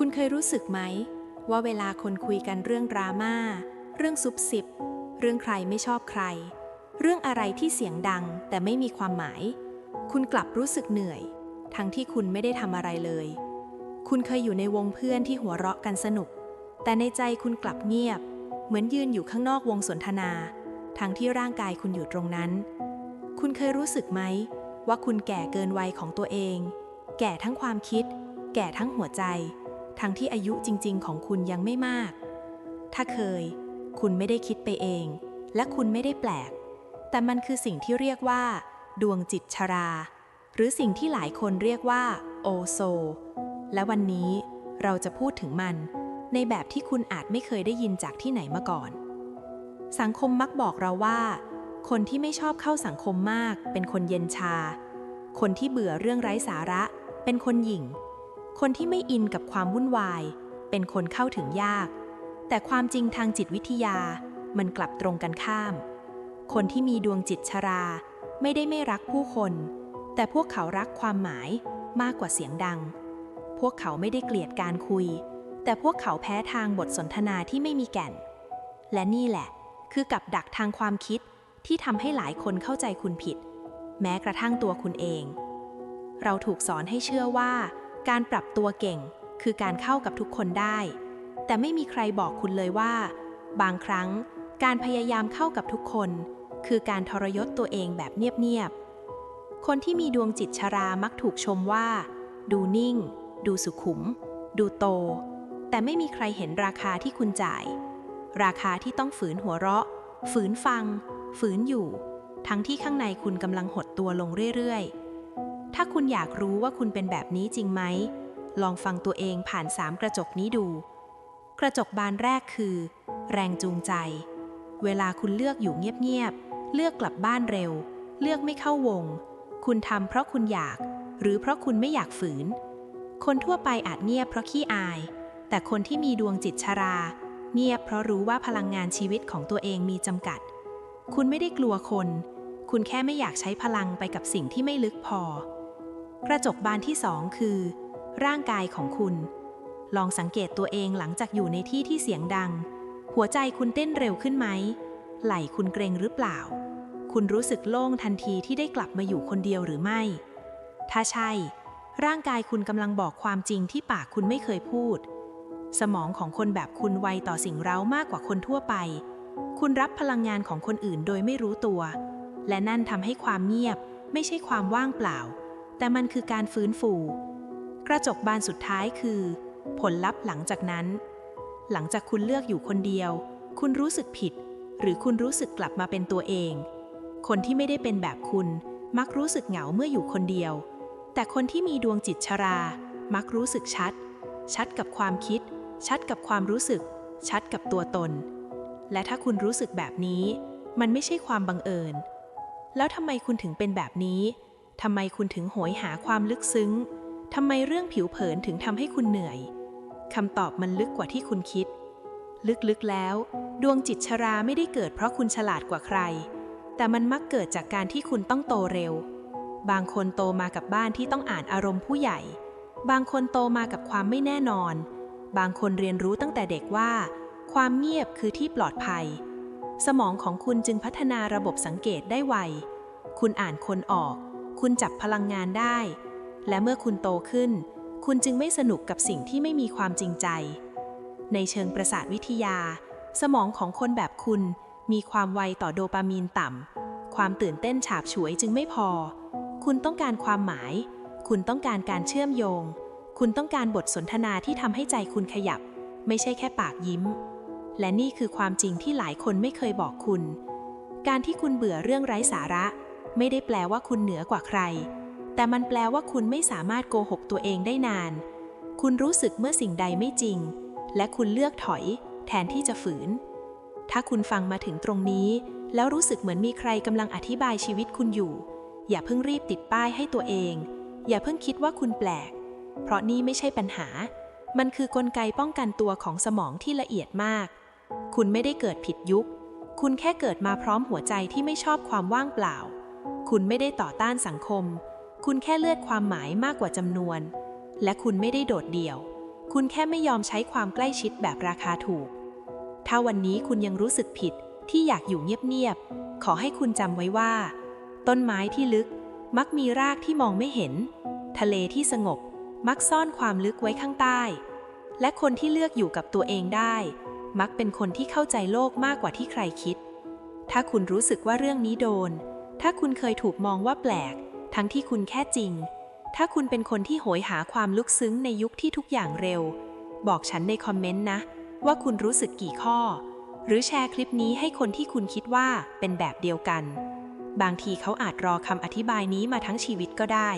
คุณเคยรู้สึกไหม ว่าเวลาคนคุยกันเรื่องดราม่า เรื่องซุบซิบ เรื่องใครไม่ชอบใคร เรื่องอะไรที่เสียงดังแต่ไม่มีความหมาย คุณกลับรู้สึกเหนื่อย ทั้งที่คุณไม่ได้ทำอะไรเลย คุณเคยอยู่ในวงเพื่อนที่หัวเราะกันสนุก แต่ในใจคุณกลับเงียบ เหมือนยืนอยู่ข้างนอกวงสนทนา ทั้งที่ร่างกายคุณอยู่ตรงนั้น คุณเคยรู้สึกไหม ว่าคุณแก่เกินวัยของตัวเอง แก่ทั้งความคิด แก่ทั้งหัวใจ ทั้งที่อายุจริง ๆ ของคุณยังไม่มาก ถ้าเคย คุณไม่ได้คิดไปเอง และคุณไม่ได้แปลก แต่มันคือสิ่งที่เรียกว่า ดวงจิตชรา หรือสิ่งที่หลายคนเรียกว่า โอโซ และวันนี้เราจะพูดถึงมันในแบบที่คุณอาจไม่เคยได้ยินจากที่ไหนมาก่อน สังคมมักบอกเราว่า คนที่ไม่ชอบเข้าสังคมมาก เป็นคนเย็นชา คนที่เบื่อเรื่องไร้สาระ เป็นคนหยิ่ง คนที่ไม่อินกับความวุ่นวาย เป็นคนเข้าถึงยาก แต่ความจริงทางจิตวิทยามันกลับตรงกันข้าม คนที่มีดวงจิตชรา ไม่ได้ไม่รักผู้คน แต่พวกเขารักความหมายมากกว่าเสียงดัง พวกเขาไม่ได้เกลียดการคุย แต่พวกเขาแพ้ทางบทสนทนาที่ไม่มีแก่น และนี่แหละ คือกับดักทางความคิดที่ทำให้หลายคนเข้าใจคุณผิด แม้กระทั่งตัวคุณเอง เราถูกสอนให้เชื่อว่า การปรับตัวเก่งคือการเข้ากับทุกคนได้ แต่ไม่มีใครบอกคุณเลยว่า บางครั้งการพยายามเข้ากับทุกคน คือการทรยศตัวเองแบบเงียบๆ คนที่มีดวงจิตชรามักถูกชมว่า ดูนิ่ง ดูสุขุม ดูโต แต่ไม่มีใครเห็นราคาที่คุณจ่าย ราคาที่ต้องฝืนหัวเราะ ฝืนฟัง ฝืนอยู่ ทั้งที่ข้างในคุณกำลังหดตัวลงเรื่อยๆ ถ้าคุณอยากรู้ว่าคุณเป็นแบบนี้จริงไหม ลองฟังตัวเองผ่านสามกระจกนี้ดู กระจกบานแรกคือ แรงจูงใจ เวลาคุณเลือกอยู่เงียบๆ เลือกกลับบ้านเร็ว เลือกไม่เข้าวง คุณทำเพราะคุณอยาก หรือเพราะคุณไม่อยากฝืน คนทั่วไปอาจเงียบเพราะขี้อาย แต่คนที่มีดวงจิตชรา เงียบเพราะรู้ว่าพลังงานชีวิตของตัวเองมีจำกัด คุณไม่ได้กลัวคน คุณแค่ไม่อยากใช้พลังไปกับสิ่งที่ไม่ลึกพอ กระจกบานที่สองคือ ร่างกายของคุณ ลองสังเกตตัวเองหลังจากอยู่ในที่ที่เสียงดัง หัวใจคุณเต้นเร็วขึ้นไหม ไหล่คุณเกรงหรือเปล่า คุณรู้สึกโล่งทันทีที่ได้กลับมาอยู่คนเดียวหรือไม่ ถ้าใช่ ร่างกายคุณกำลังบอกความจริงที่ปากคุณไม่เคยพูด สมองของคนแบบคุณไวต่อสิ่งเร้ามากกว่าคนทั่วไป คุณรับพลังงานของคนอื่นโดยไม่รู้ตัว และนั่นทำให้ความเงียบไม่ใช่ความว่างเปล่า แต่มันคือการฟื้นฟู กระจกบานสุดท้ายคือ ผลลัพธ์หลังจากนั้น หลังจากคุณเลือกอยู่คนเดียว คุณรู้สึกผิด หรือคุณรู้สึกกลับมาเป็นตัวเอง คนที่ไม่ได้เป็นแบบคุณมักรู้สึกเหงาเมื่ออยู่คนเดียว แต่คนที่มีดวงจิตชรา มักรู้สึกชัด ชัดกับความคิด ชัดกับความรู้สึก ชัดกับตัวตน และถ้าคุณรู้สึกแบบนี้ มันไม่ใช่ความบังเอิญ แล้วทำไมคุณถึงเป็นแบบนี้ ทำไมคุณถึงโหยหาความลึกซึ้ง ทำไมเรื่องผิวเผินถึงทำให้คุณเหนื่อย คำตอบมันลึกกว่าที่คุณคิด ลึกๆแล้ว ดวงจิตชราไม่ได้เกิดเพราะคุณฉลาดกว่าใคร แต่มันมักเกิดจากการที่คุณต้องโตเร็ว บางคนโตมากับบ้านที่ต้องอ่านอารมณ์ผู้ใหญ่ บางคนโตมากับความไม่แน่นอน บางคนเรียนรู้ตั้งแต่เด็กว่า ความเงียบคือที่ปลอดภัย สมองของคุณจึงพัฒนาระบบสังเกตได้ไว คุณอ่านคนออก คุณจับพลังงานได้ และเมื่อคุณโตขึ้น คุณจึงไม่สนุกกับสิ่งที่ไม่มีความจริงใจ ในเชิงประสาทวิทยา สมองของคนแบบคุณมีความไวต่อโดปามีนต่ำ ความตื่นเต้นฉาบฉวยจึงไม่พอ คุณต้องการความหมาย คุณต้องการการเชื่อมโยง คุณต้องการบทสนทนาที่ทำให้ใจคุณขยับ ไม่ใช่แค่ปากยิ้ม และนี่คือความจริงที่หลายคนไม่เคยบอกคุณ การที่คุณเบื่อเรื่องไร้สาระ ไม่ได้แปลว่าคุณเหนือกว่าใคร แต่มันแปลว่าคุณไม่สามารถโกหกตัวเองได้นาน คุณรู้สึกเมื่อสิ่งใดไม่จริง และคุณเลือกถอย แทนที่จะฝืน ถ้าคุณฟังมาถึงตรงนี้ แล้วรู้สึกเหมือนมีใครกำลังอธิบายชีวิตคุณอยู่ อย่าเพิ่งรีบติดป้ายให้ตัวเอง อย่าเพิ่งคิดว่าคุณแปลก เพราะนี่ไม่ใช่ปัญหา มันคือกลไกป้องกันตัวของสมองที่ละเอียดมาก คุณไม่ได้เกิดผิดยุค คุณแค่เกิดมาพร้อมหัวใจที่ไม่ชอบความว่างเปล่า คุณไม่ได้ต่อต้านสังคม คุณแค่เลือดความหมายมากกว่าจำนวน และคุณไม่ได้โดดเดี่ยว คุณแค่ไม่ยอมใช้ความใกล้ชิดแบบราคาถูก ถ้าวันนี้คุณยังรู้สึกผิดที่อยากอยู่เงียบๆ ขอให้คุณจำไว้ว่า ต้นไม้ที่ลึกมักมีรากที่มองไม่เห็น ทะเลที่สงบมักซ่อนความลึกไว้ข้างใต้ และคนที่เลือกอยู่กับตัวเองได้ มักเป็นคนที่เข้าใจโลกมากกว่าที่ใครคิด ถ้าคุณรู้สึกว่าเรื่องนี้โดน ถ้าคุณเคยถูกมองว่าแปลก ทั้งที่คุณแค่จริง ถ้าคุณเป็นคนที่โหยหาความลึกซึ้งในยุคที่ทุกอย่างเร็ว บอกฉันในคอมเมนต์นะ ว่าคุณรู้สึกกี่ข้อ หรือแชร์คลิปนี้ให้คนที่คุณคิดว่าเป็นแบบเดียวกัน บางทีเขาอาจรอคำอธิบายนี้มาทั้งชีวิตก็ได้